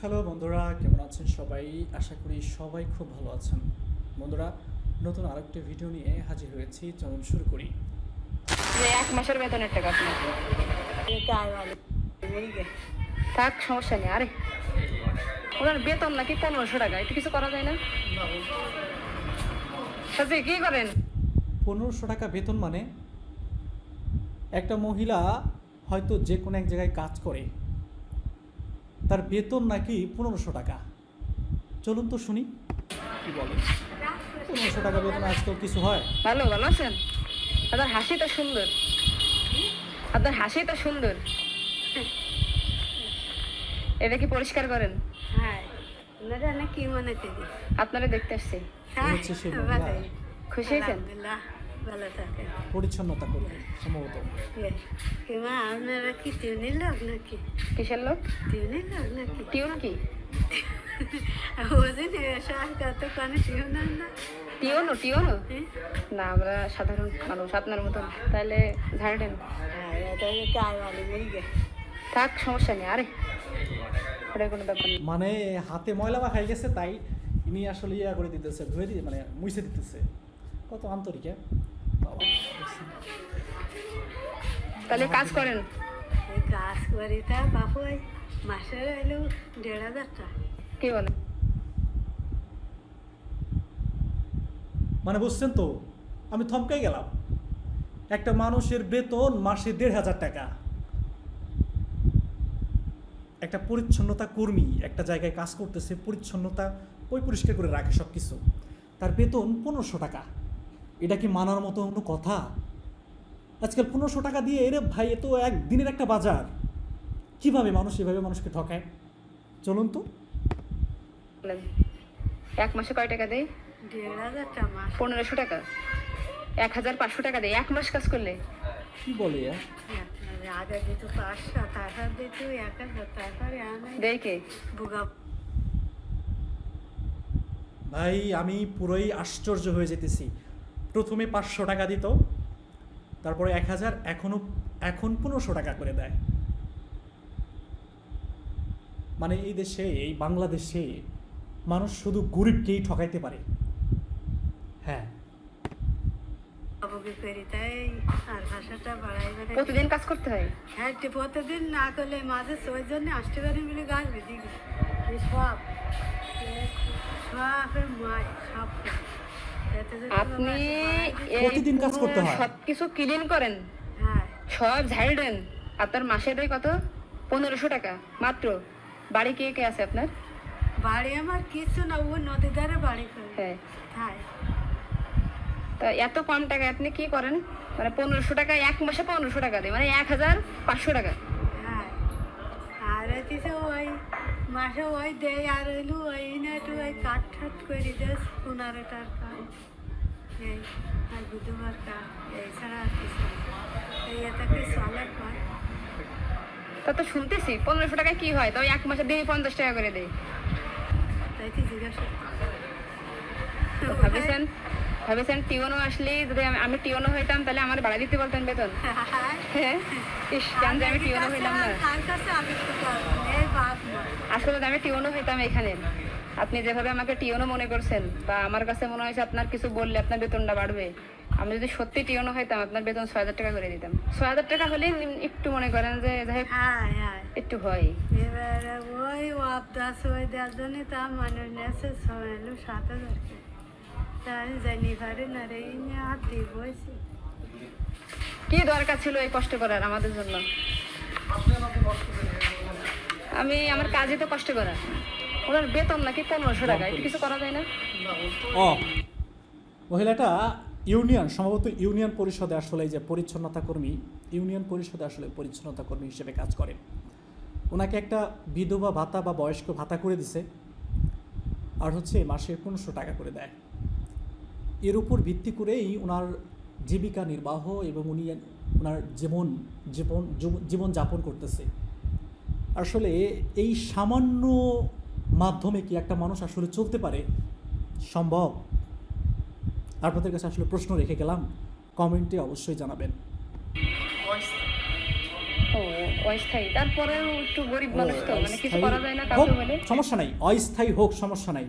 Hello বন্ধুরা কেমন আছেন সবাই? আশা করি সবাই খুব ভালো আছেন। বন্ধুরা নতুন আরেকটি ভিডিও নিয়ে হাজির হয়েছি চলুন শুরু করি। এক মাসের বেতনের টাকা থাক সমস্যা নেই আরে। ওনার বেতন নাকি পনেরোশো টাকা একটু কিছু করা যায় না? কি করেন? পনেরোশো টাকা বেতন মানে একটা মহিলা হয়তো যে কোনো এক জায়গায় কাজ করে। তার বেতন নাকি পনেরোশো টাকা। চলুন তো শুনি। কি বলে? পনেরোশো টাকা বেতন আজকেও কিছু হয়? ভালো ভালো আছেন? আপনার হাসিটা সুন্দর। আপনার হাসিটা সুন্দর। এটা কি পরিষ্কার করেন? আপনারা দেখতে আসছে। খুশি হয়েছেন? পরিচ্ছন্নতা করে সম্ভবত। আপনারা কি টিউনির লোক নাকি? কিসের লোক? টিউনির লোক নাকি? টিউন কি? না? না আমরা সাধারণ থাক সমস্যা নেই আরে। কোনো ব্যাপার মানে হাতে ময়লা বা খাই গেছে তাই ইনি আসলে ইয়া করে দিতেছে ধুয়ে দিয়ে মানে মুছে দিতেছে। কত আন্তরিক হ্যাঁ? তাহলে কাজ করেন। কাজ করি তা বাপু মাসে এলো দেড় হাজার টাকা। কি বলেন? মানে বুঝছেন তো আমি থমকাই গেলাম। একটা মানুষের বেতন মাসে দেড় হাজার টাকা। একটা পরিচ্ছন্নতা কর্মী একটা জায়গায় কাজ করতেছে পরিচ্ছন্নতা ওই পরিষ্কার করে রাখে সব কিছু তার বেতন পনেরোশো টাকা। এটা কি মানার মতো কোনো কথা? আজকাল পনেরোশো টাকা দিয়ে এরে ভাই এ তো এক দিনের একটা বাজার। কীভাবে মানুষ এভাবে মানুষকে ঠকায়? চলুন তো। এক মাসে কয় টাকা দেয়? দেড় হাজার পনেরোশো টাকা। এক হাজার পাঁচশো টাকা দেয়। এক মাস কাজ করলে? কি বলে ভাই আমি পুরোই আশ্চর্য হয়ে যেতেছি। প্রথমে পাঁচশো টাকা দিত তারপরে এক হাজার এখনও এখন পনেরোশো টাকা করে দেয়। মানে এই দেশে এই বাংলাদেশে মানুষ শুধু গরিবকেই ঠকাইতে পারে। হ্যাঁ। বুকি করি তাই আর ভাষাটা বাড়াই বাড়াই প্রতিদিন কাজ করতে হয়? হ্যাঁ প্রতিদিন না করলে মাঝে ওই জন্য আসতে পারি বলে গাছ বেঁধে সব। সব। এতে যদি আপনি প্রতিদিন কাজ করতে হয়। সবকিছু ক্লিন করেন। হ্যাঁ। সব ঝাড় দেন। আপনার মাসে দেয় কত? পনেরোশো টাকা। মাত্র। বাড়ি কে কে আছে আপনার? বাড়ি আমার কিছু না ও নদী ধারে বাড়ি হ্যাঁ। হ্যাঁ। তা এত কম টাকা আপনি কি করেন? মানে পনেরোশো টাকা এক মাসে পনেরোশো টাকা দেয়। মানে এক হাজার পাঁচশো টাকা হ্যাঁ আর হচ্ছে ওই মাসে ওই দেয় আর হইল ওই না একটু ওই কাঠ ঠাট করে দেস পনেরো টাকা। এই আর বুধবার কাঠ এছাড়া আর কিছু এই এটাকে চলে পায় তা তো শুনতেছি পনেরোশো টাকায় কি হয়? তো এক মাসে দিয়ে পঞ্চাশ টাকা করে দেয় তাই কি জিজ্ঞাসা ভাবেছেন? ভাবেছেন টিউনও আসলে, যদি আমি- টিউনও হইতাম, তাহলে আমার বাড়া দিতে বলতেন বেতন। হ্যাঁ? ইস জানতে আমি টিউনও হইলাম না। তার কাছে আমি তো পারব না। এই বাপ মা আসলে আমি টিউনও হইতাম এখানে, আপনি যেভাবে আমাকে টিউনও মনে করছেন, বা আমার কাছে মনে হয়েছে আপনার কিছু বললে আপনার বেতনটা বাড়বে, আমি যদি সত্যি টিউনও হইতাম, আপনার বেতন ছয় হাজার টাকা করে দিতাম। ছয় হাজার টাকা হলে একটু মনে করেন যে, যাই একটু হয়। এবারে ওই আবদাস ওই দেওয়ার জন্য তা মানুষ নেছে ছয় সাত হাজার কি দরকার ছিল এই কষ্ট করার আমাদের জন্য? আমি আমার কাজই তো কষ্ট করা ওনার বেতন নাকি পনেরোশো টাকা একটু কিছু করা যায় না? ও মহিলাটা ইউনিয়ন সম্ভবত ইউনিয়ন পরিষদে আসলে এই যে পরিচ্ছন্নতা কর্মী ইউনিয়ন পরিষদে আসলে পরিচ্ছন্নতা কর্মী হিসেবে কাজ করেন ওনাকে একটা বিধবা ভাতা বা বয়স্ক ভাতা করে দিছে আর হচ্ছে মাসে পনেরোশো টাকা করে দেয়। এর উপর ভিত্তি করেই ওনার জীবিকা নির্বাহ এবং উনি ওনার জীবন জীবন জীবন যাপন করতেছে। আসলে এই সামান্য মাধ্যমে কি একটা মানুষ আসলে চলতে পারে? সম্ভব? আপনাদের কাছে আসলে প্রশ্ন রেখে গেলাম। কমেন্টে অবশ্যই জানাবেন। মানে সমস্যা নাই। অস্থায়ী হোক সমস্যা নাই।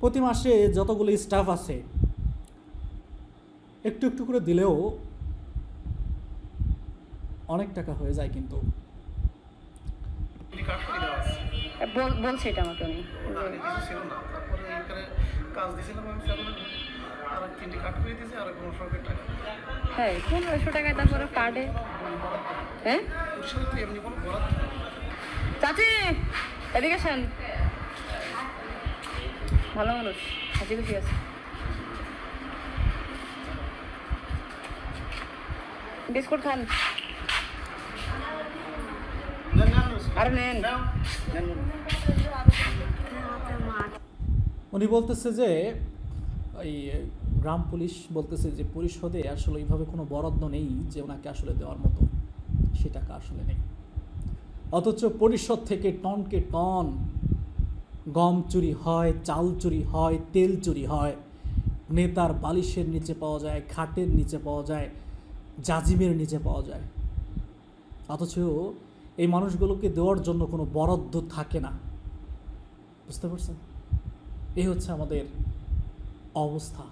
প্রতি মাসে যতগুলো স্টাফ আছে একটু একটু করে দিলেও অনেক টাকা হয়ে যায় কিন্তু। বলছে এটা আমাকে উনি। কাজ দিয়েছিলাম আমি হ্যাঁ পনেরোশো টাকায় তারপরে কার্ডে হ্যাঁ। চাচি এদিকে আসেন। ভালো মানুষ হাসি খুশি আছে। বিস্কুট খান। নেন, উনি বলতেছে যে এই গ্রাম পুলিশ বলতেছে যে পরিষদে আসলে এইভাবে কোনো বরাদ্দ নেই যে ওনাকে আসলে দেওয়ার মতো। সে টাকা আসলে নেই। অথচ পরিষদ থেকে টনকে টন গম চুরি হয় চাল চুরি হয় তেল চুরি হয়। নেতার বালিশের নিচে পাওয়া যায় খাটের নিচে পাওয়া যায়। জাজিমের নিচে পাওয়া যায়। অথচ এই মানুষগুলোকে দেওয়ার জন্য কোনো বরাদ্দ থাকে না। বুঝতে পারছেন? এই হচ্ছে আমাদের অবস্থা।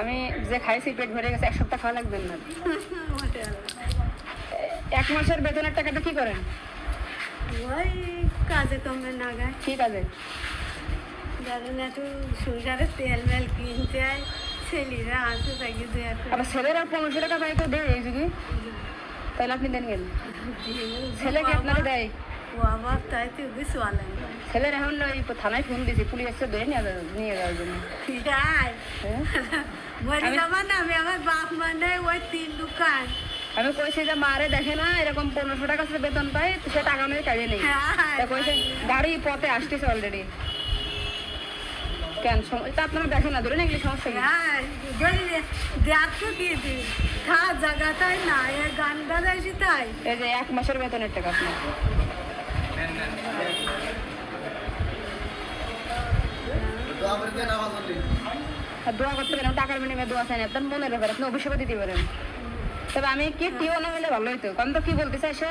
আমি যে খাইছি পেট ভরে গেছে এক সপ্তাহ খাওয়া লাগবেন না। এক মাসের বেতনের টাকাটা কি করেন? ওই কাজে কমে না গায় কি কাজে? ধরেন একটু সংসারের তেল মেল কিনতে হয় ছেলেরা আছে তাকে দু আবার ছেলেরা পনেরোশো টাকা পাই তো দেয় এই যুগে। তাহলে আপনি দেন গেল ছেলে কি আপনাকে দেয়? ও আবার তাই তো কিছু আলেন ছেলের এখন ওই থানায় ফোন দিয়েছি পুলিশ এসে ধরে নিয়ে যাবে নিয়ে যাওয়ার জন্য। হ্যাঁ? মরে আমি- যাবার না আমি আমার বাপ মানে ওই তিন দোকান। আমি কইছি যে মারে দেখে না এরকম পনেরোশো টাকা সে বেতন পায় তো সে টাকা নেই কাজে নেই। হ্যাঁ। কইছে গাড়ি পথে আসতেছে অলরেডি কেন? এটা আপনারা দেখেন না ধরে না এগুলি সমস্যা হ্যাঁ দেখো কি খা জায়গাটাই না এ গান বাজাইছি তাই। এই যে এক মাসের বেতনের টাকা আপনার। দোয়া করতে পারেন টাকার বিনিময়ে দোয়া চাই না আপনার মনের ব্যাপার আপনি অভিশাপ দিতে পারেন। তবে আমি কি টিওনো হলে ভালো হইতো? কারণ তো কি বলতে চাই সে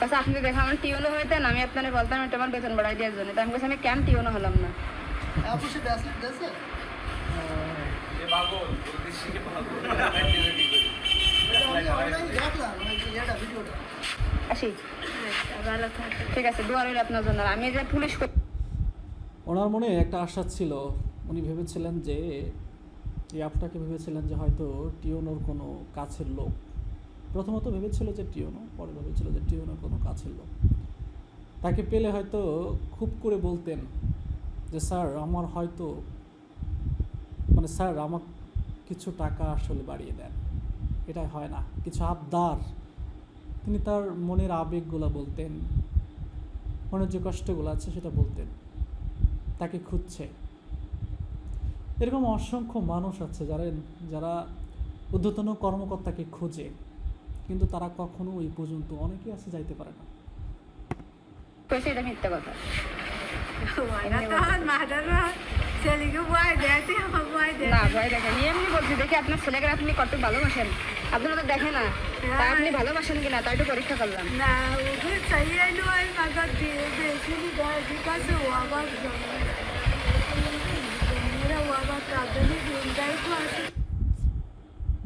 কাছে আপনি দেখে আমার টিওনো হইতেন আমি আপনার বলতাম এটা আমার বেতন বাড়াই দেওয়ার জন্য। তো আমি কাছে আমি কেন টিওনো হলাম না? আসি। আচ্ছা, ঠিক আছে দোয়া রইল আপনার জন্য। আর আমি যে পুলিশ ওনার মনে একটা আশা ছিল। উনি ভেবেছিলেন যে এই আপনাকে ভেবেছিলেন যে হয়তো টিওনোর কোনো কাছের লোক। প্রথমত ভেবেছিল যে টিওনো, পরে ভেবেছিল যে টিওনোর কোনো কাছের লোক। তাকে পেলে হয়তো খুব করে বলতেন যে, স্যার, আমার হয়তো মানে স্যার আমার কিছু টাকা আসলে বাড়িয়ে দেন। এটা হয় না। কিছু আবদার। তিনি তার মনের আবেগগুলো বলতেন, মনের যে কষ্টগুলো আছে সেটা বলতেন। তাকে খুঁজছে। এরকম অসংখ্য মানুষ আছে যারা যারা ঊর্ধ্বতন কর্মকর্তাকে খোঁজে কিন্তু তারা কখনো ওই পর্যন্ত অনেকেই আছে যাইতে পারে না। মিথ্যা কথা। আপনার ছেলেকে আপনি কত ভালোবাসেন। আপনারা তো দেখে না তা আপনি ভালোবাসেন কিনা একটু পরীক্ষা করলাম। না ওকে চাইয়ে নয় দিয়ে বেশি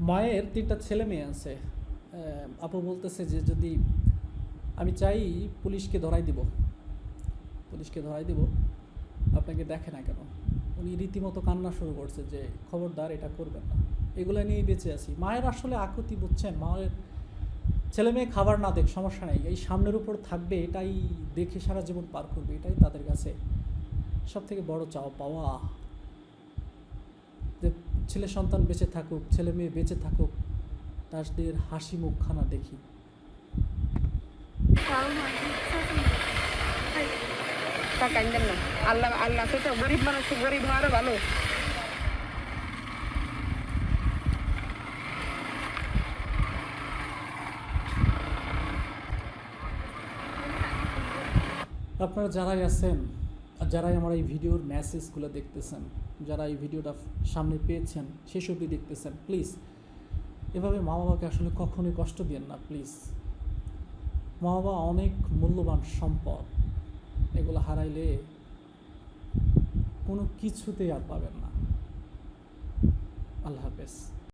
মেয়েরা তিনটা ছেলে মেয়ে আছে। আপু বলতেছে যে যদি আমি চাই পুলিশকে ধরাই দিব। পুলিশকে ধরাই দিব। আপনাকে দেখে না কেন? উনি রীতিমতো কান্না শুরু করছে যে খবরদার, এটা করবেন না। এগুলো নিয়েই বেঁচে আছি। মায়ের আসলে আকুতি, বুঝছেন? মায়ের ছেলে মেয়ে খাবার না দেখ, সমস্যা নেই। এই সামনের উপর থাকবে, এটাই দেখে সারা জীবন পার করবে, এটাই তাদের কাছে সব থেকে বড় চাওয়া পাওয়া। ছেলে সন্তান বেঁচে থাকুক, ছেলে মেয়ে বেঁচে থাকুক, তাদের হাসি মুখখানা দেখি। আল্লাহ আছে গরিব মানুষ গরিব ভালো আপনারা যারাই আছেন যারাই আমার এই ভিডিওর মেসেজগুলো দেখতেছেন, যারা এই ভিডিওটা সামনে পেয়েছেন অবধি দেখতেছেন প্লিজ এভাবে মা বাবাকে আসলে কখনোই কষ্ট দিয়েন না প্লিজ মা বাবা অনেক মূল্যবান সম্পদ, এগুলো হারাইলে কোনো কিছুতেই আর পাবেন না। আল্লাহ হাফেজ।